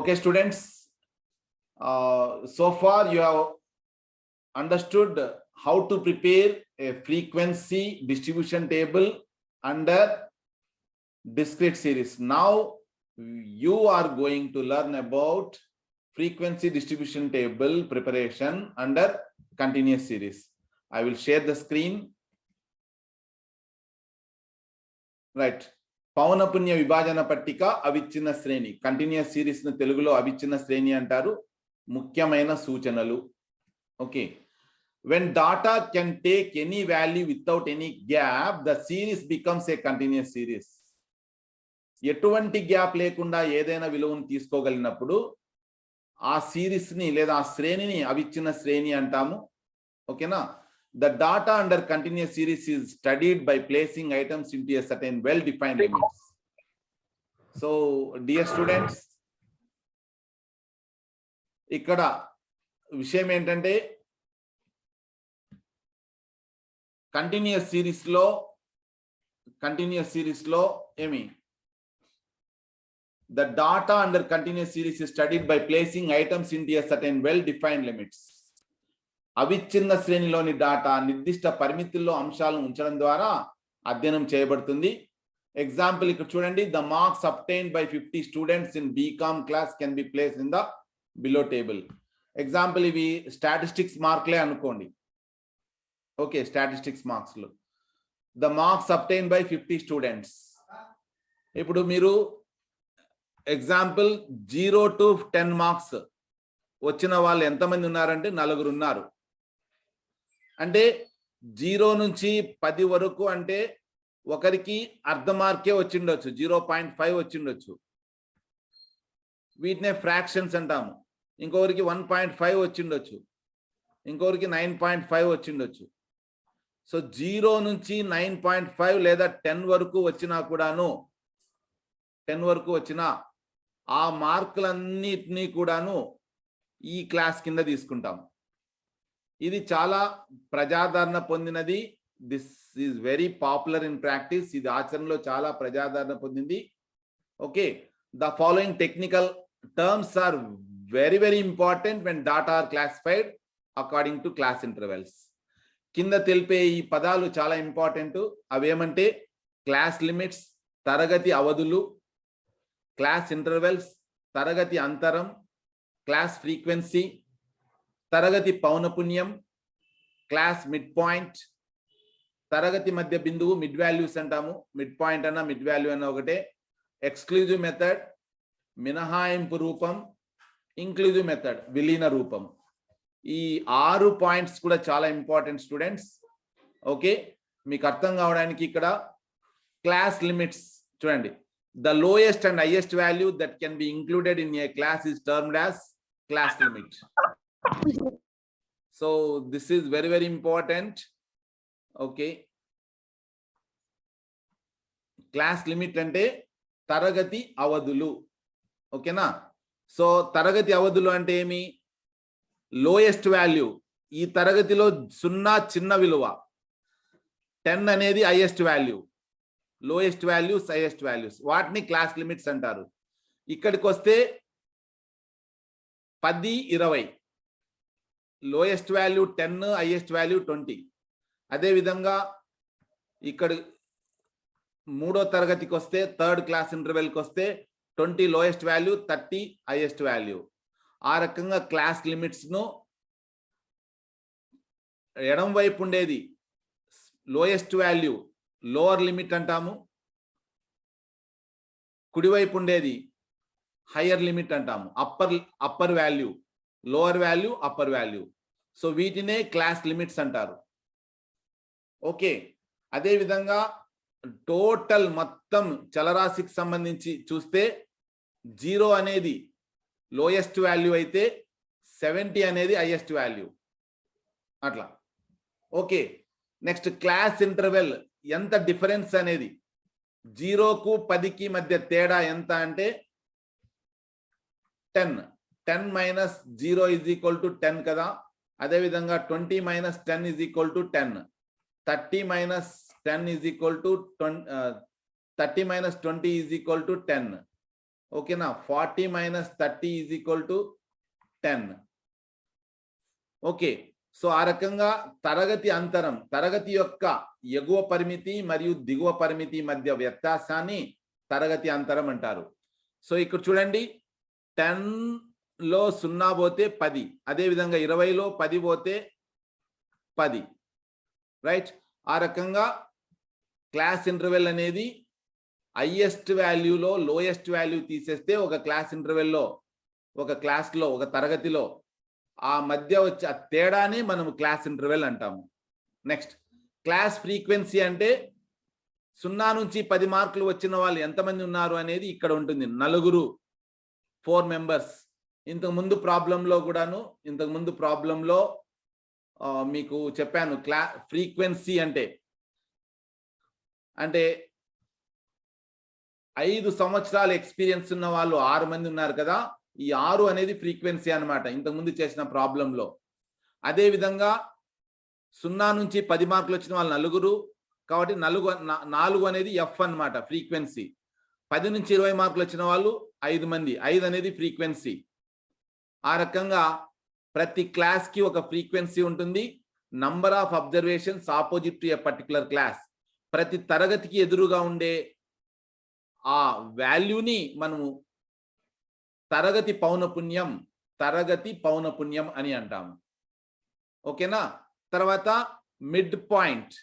Okay, students. Uh, so far you have understood how to prepare a frequency distribution table under discrete series. Now you are going to learn about frequency distribution table preparation under continuous series. I will share the screen. Right పౌనపుణ్య విభాజన పట్టిక అవిచ్ఛిన్న శ్రేణి. Continuous సిరీస్ను తెలుగులో అవిచ్ఛిన్న శ్రేణి అంటారు. ముఖ్యమైన సూచనలు. Okay when data can take any value without any gap the series becomes a continuous series ఎటువంటి గ్యాప్ లేకుండా ఏదైనా విలువను తీసుకోగలిగినప్పుడు ఆ సిరీస్ని లేదా ఆ శ్రేణిని అవిచ్ఛిన్న శ్రేణి అంటాము. ఓకేనా the data under continuous series is studied by placing items into a certain well-defined limits. So, dear students, ఇక్కడ విషయం ఏంటంటే కంటిన్యూస్ సిరీస్ లో కంటిన్యూస్ సిరీస్ లో ఏమి the data under continuous series is studied by placing items in a certain well defined limits అవిచ్ఛిన్న శ్రేణిలోని data నిర్దిష్ట పరిమితుల్లో అంశాలను ఉంచడం ద్వారా అధ్యయనం చేయబడుతుంది. ఎగ్జాంపుల్ ఇక్కడ చూడండి. The marks obtain by fifty students in BCom class can be placed in the below table example ఇవి స్టాటిస్టిక్స్ మార్క్లే అనుకోండి. Okay statistics మార్క్స్లు the marks obtain by fifty students ఇప్పుడు మీరు example zero to ten marks వచ్చిన వాళ్ళు ఎంతమంది ఉన్నారంటే నలుగురు ఉన్నారు. అంటే జీరో నుంచి పది వరకు అంటే ఒకరికి అర్ధ మార్కే వచ్చిండొచ్చు జీరో పాయింట్ ఫైవ్ వచ్చిండొచ్చు. వీటినే ఫ్రాక్షన్స్ అంటాము. ఇంకొకరికి వన్ పాయింట్ ఫైవ్ వచ్చిండొచ్చు. ఇంకొకరికి నైన్ పాయింట్ ఫైవ్ వచ్చిండొచ్చు. సో జీరో నుంచి నైన్ పాయింట్ ఫైవ్ లేదా టెన్ వరకు వచ్చినా కూడాను టెన్ వరకు వచ్చినా ఆ మార్కులన్నిటినీ కూడాను ఈ క్లాస్ కింద తీసుకుంటాం ఇది చాలా ప్రజాదరణ పొందినది. This is very popular in practice ఇది ఆచరణలో చాలా ప్రజాదరణ పొందింది. Okay the following technical terms are very very important when data are classified according to class intervals కింద తెలిపే ఈ పదాలు చాలా ఇంపార్టెంట్ అవేమంటే క్లాస్ లిమిట్స్ తరగతి అవధులు క్లాస్ ఇంటర్వెల్స్ తరగతి అంతరం క్లాస్ ఫ్రీక్వెన్సీ తరగతి పౌనపుణ్యం క్లాస్ మిడ్ పాయింట్ తరగతి మధ్య బిందువు మిడ్ వాల్యూస్ అంటాము. మిడ్ పాయింట్ అన్న మిడ్ వాల్యూ అన్న ఒకటే. ఎక్స్క్లూజివ్ మెథడ్ మినహాయింపు రూపం ఇంక్లూజివ్ మెథడ్ విలీన రూపం. ఈ ఆరు పాయింట్స్ కూడా చాలా ఇంపార్టెంట్ స్టూడెంట్స్. ఓకే? మీకు అర్థం కావడానికి ఇక్కడ క్లాస్ లిమిట్స్ చూడండి. The lowest and highest value that can be included in a class is termed as class limit. So this is very, very important. Okay. Class limit అంటే తరగతి అవధులు. ఓకేనా so తరగతి అవధులు అంటే ఏమి? లోయెస్ట్ వాల్యూ ఈ తరగతిలో సున్నా చిన్న విలువ. టెన్ అనేది highest value lowest values highest values వాటిని క్లాస్ లిమిట్స్ అంటారు. ఇక్కడికి వస్తే పది ఇరవై. Lowest value ten highest value twenty అదేవిధంగా ఇక్కడ మూడో తరగతికి వస్తే థర్డ్ క్లాస్ ఇంటర్వెల్కి వస్తే twenty lowest value thirty highest value ఆ రకంగా క్లాస్ లిమిట్స్ను ఎడం వైపు ఉండేది లోయెస్ట్ వాల్యూ లోవర్ లిమిట్ అంటాము. కుడివైపు ఉండేది హయ్యర్ లిమిట్ అంటాము. Upper upper value lower value upper value so వీటినే క్లాస్ లిమిట్స్ అంటారు. ఓకే. అదేవిధంగా టోటల్ మొత్తం చలరాశికి సంబంధించి చూస్తే జీరో అనేది లోయెస్ట్ వాల్యూ అయితే సెవెంటీ అనేది హైయెస్ట్ వాల్యూ. అట్లా. ఓకే. నెక్స్ట్ క్లాస్ ఇంటర్వెల్ ఎంత డిఫరెన్స్ అనేది జీరోకు పదికి మధ్య తేడా ఎంత అంటే ten. Ten minus zero is equal to ten కదా. అదేవిధంగా twenty minus ten is equal to ten. Thirty minus ten is equal to thirty minus twenty is equal to ten. ఓకేనా? Forty minus thirty is equal to ten. Okay. So ఆ రకంగా తరగతి అంతరం తరగతి యొక్క ఎగువ పరిమితి మరియు దిగువ పరిమితి మధ్య వ్యత్యాసాన్ని తరగతి అంతరం అంటారు. సో ఇక్కడ చూడండి టెన్ లో సున్నా పోతే పది. అదే విధంగా ఇరవైలో పది పోతే పది. రైట్ ఆ రకంగా క్లాస్ ఇంటర్వెల్ అనేది హయ్యెస్ట్ వాల్యూలో లోయెస్ట్ వాల్యూ తీసేస్తే ఒక క్లాస్ ఇంటర్వెల్లో ఒక క్లాస్లో ఒక తరగతిలో ఆ మధ్య వచ్చే ఆ తేడాని మనం క్లాస్ ఇంటర్వెల్ అంటాము. నెక్స్ట్ క్లాస్ ఫ్రీక్వెన్సీ అంటే సున్నా నుంచి పది మార్కులు వచ్చిన వాళ్ళు ఎంతమంది ఉన్నారు అనేది ఇక్కడ ఉంటుంది. నలుగురు ఫోర్ మెంబర్స్ ఇంతకు ముందు ప్రాబ్లంలో కూడాను ఇంతకు ముందు ప్రాబ్లంలో మీకు చెప్పాను క్లా ఫ్రీక్వెన్సీ అంటే అంటే ఐదు సంవత్సరాలు ఎక్స్పీరియన్స్ ఉన్న వాళ్ళు ఆరు మంది ఉన్నారు కదా ఈ ఆరు అనేది ఫ్రీక్వెన్సీ అనమాట ఇంతకుముందు చేసిన ప్రాబ్లంలో. అదే విధంగా సున్నా నుంచి పది మార్కులు వచ్చిన వాళ్ళు నలుగురు కాబట్టి నలుగు నాలుగు అనేది ఎఫ్ అన్నమాట ఫ్రీక్వెన్సీ. పది నుంచి ఇరవై మార్కులు వచ్చిన వాళ్ళు ఐదు మంది ఐదు అనేది ఫ్రీక్వెన్సీ. ఆ రకంగా ప్రతి క్లాస్కి ఒక ఫ్రీక్వెన్సీ ఉంటుంది. Number of observations opposite to a particular class ప్రతి తరగతికి ఎదురుగా ఉండే ఆ వాల్యూని మనము తరగతి పౌనపుణ్యం తరగతి పౌనపుణ్యం అని అంటాము. ఓకేనా? తర్వాత మిడ్ పాయింట్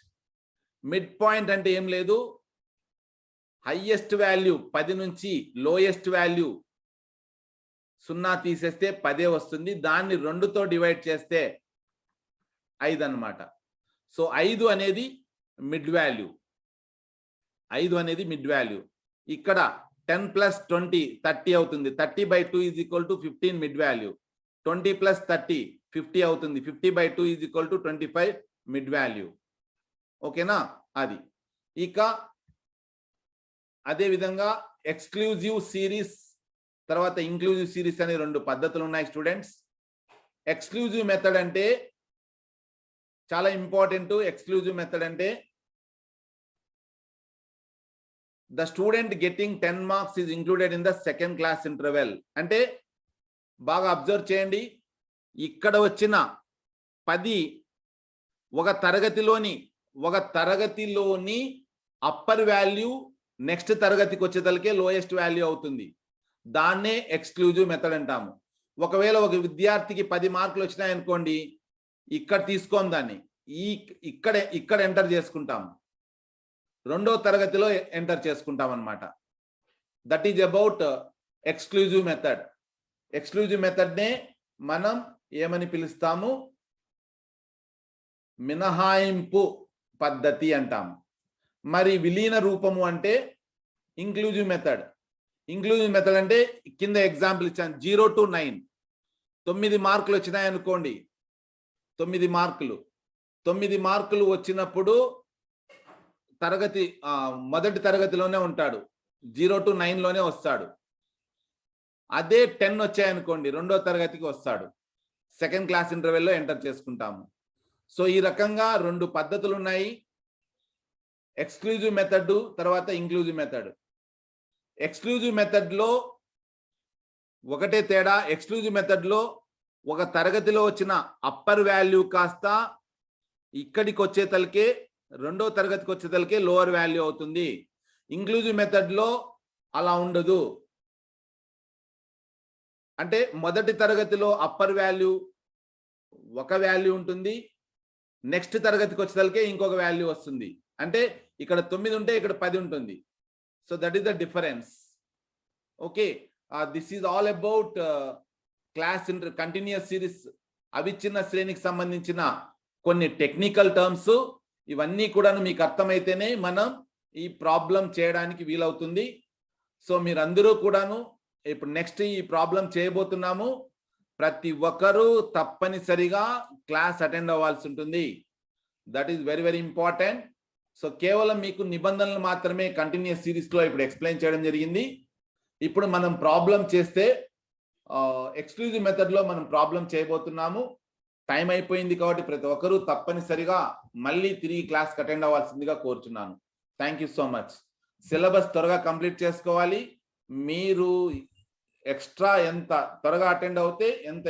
మిడ్ పాయింట్ అంటే ఏం లేదు? హయ్యెస్ట్ వాల్యూ పది నుంచి లోయెస్ట్ వాల్యూ సున్నా తీసేస్తే పదే వస్తుంది. దాన్ని రెండుతో డివైడ్ చేస్తే ఐదు అన్నమాట సో ఐదు అనేది మిడ్ వాల్యూ. ఐదు అనేది మిడ్ వాల్యూ. ఇక్కడ టెన్ ప్లస్ ట్వంటీ థర్టీ అవుతుంది. Thirty by two is equal to fifteen mid value. Twenty plus thirty fifty అవుతుంది. Fifty by two is equal to twenty five mid value. ఓకేనా? అది. ఇక అదేవిధంగా exclusive series తర్వాత inclusive series అనే రెండు పద్ధతులు ఉన్నాయి స్టూడెంట్స్ ఎక్స్క్లూజివ్ మెథడ్ అంటే చాలా ఇంపార్టెంట్ ఎక్స్క్లూజివ్ మెథడ్ అంటే the student getting ten marks is included in the second class interval అంటే బాగా అబ్జర్వ్ చేయండి. ఇక్కడ వచ్చిన పది ఒక తరగతిలోని ఒక తరగతిలోని అప్పర్ వాల్యూ నెక్స్ట్ తరగతికి వచ్చేతలకే లోయెస్ట్ వాల్యూ అవుతుంది. దాన్నే ఎక్స్క్లూజివ్ మెథడ్ అంటాము. ఒకవేళ ఒక విద్యార్థికి పది మార్కులు వచ్చినాయనుకోండి ఇక్కడ తీసుకోం దాన్ని. ఈ ఇక్కడ ఇక్కడ ఎంటర్ చేసుకుంటాము రెండో తరగతిలో ఎంటర్ చేసుకుంటాం అనమాట that is about exclusive method exclusive మెథడ్నే మనం ఏమని పిలుస్తాము? మినహాయింపు పద్ధతి అంటాము. మరి విలీన రూపము అంటే ఇంక్లూజివ్ మెథడ్ ఇంక్లూజివ్ మెథడ్ అంటే కింద ఎగ్జాంపుల్ ఇచ్చాను. Zero to nine. తొమ్మిది మార్కులు వచ్చినాయి అనుకోండి. తొమ్మిది మార్కులు. తొమ్మిది మార్కులు వచ్చినప్పుడు తరగతి మొదటి తరగతిలోనే ఉంటాడు. జీరో టు నైన్లోనే వస్తాడు. అదే టెన్ వచ్చాయనుకోండి రెండో తరగతికి వస్తాడు. సెకండ్ క్లాస్ ఇంటర్వెల్లో ఎంటర్ చేసుకుంటాము. సో ఈ రకంగా రెండు పద్ధతులు ఉన్నాయి. ఎక్స్క్లూజివ్ మెథడ్ తర్వాత ఇంక్లూజివ్ మెథడ్ ఎక్స్క్లూజివ్ మెథడ్లో ఒకటే తేడా ఎక్స్క్లూజివ్ మెథడ్లో ఒక తరగతిలో వచ్చిన అప్పర్ వాల్యూ కాస్త ఇక్కడికి వచ్చేతలకే రెండో తరగతికి వచ్చేతలకే లోవర్ వాల్యూ అవుతుంది ఇంక్లూజివ్ మెథడ్లో అలా ఉండదు. అంటే మొదటి తరగతిలో అప్పర్ వాల్యూ ఒక వాల్యూ ఉంటుంది. నెక్స్ట్ తరగతికి వచ్చేసరికి ఇంకొక వాల్యూ వస్తుంది. అంటే ఇక్కడ తొమ్మిది ఉంటే ఇక్కడ పది ఉంటుంది. So that is the difference okay this is all about class inter continuous series అవిచ్ఛిన్న శ్రేణికి సంబంధించిన కొన్ని టెక్నికల్ టర్మ్స్ ఇవన్నీ కూడాను మీకు అర్థమైతేనే మనం ఈ ప్రాబ్లం చేయడానికి వీలవుతుంది. సో మీరందరూ కూడాను ఇప్పుడు నెక్స్ట్ ఈ ప్రాబ్లం చేయబోతున్నాము. ప్రతి ఒక్కరూ తప్పనిసరిగా క్లాస్ అటెండ్ అవ్వాల్సి ఉంటుంది. That is very very important so కేవలం మీకు నిబంధనలు మాత్రమే కంటిన్యూస్ సిరీస్లో ఇప్పుడు ఎక్స్ప్లెయిన్ చేయడం జరిగింది. ఇప్పుడు మనం ప్రాబ్లం చేస్తే ఎక్స్క్లూజివ్ మెథడ్లో మనం ప్రాబ్లం చేయబోతున్నాము. టైం అయిపోయింది కాబట్టి ప్రతి ఒక్కరూ తప్పనిసరిగా మళ్ళీ తిరిగి క్లాస్ అటెండ్ అవ్వాల్సిందిగా కోరుచున్నాను. Thank you so much syllabus త్వరగా కంప్లీట్ చేసుకోవాలి. మీరు ఎక్స్ట్రా ఎంత త్వరగా అటెండ్ అవుతే ఎంత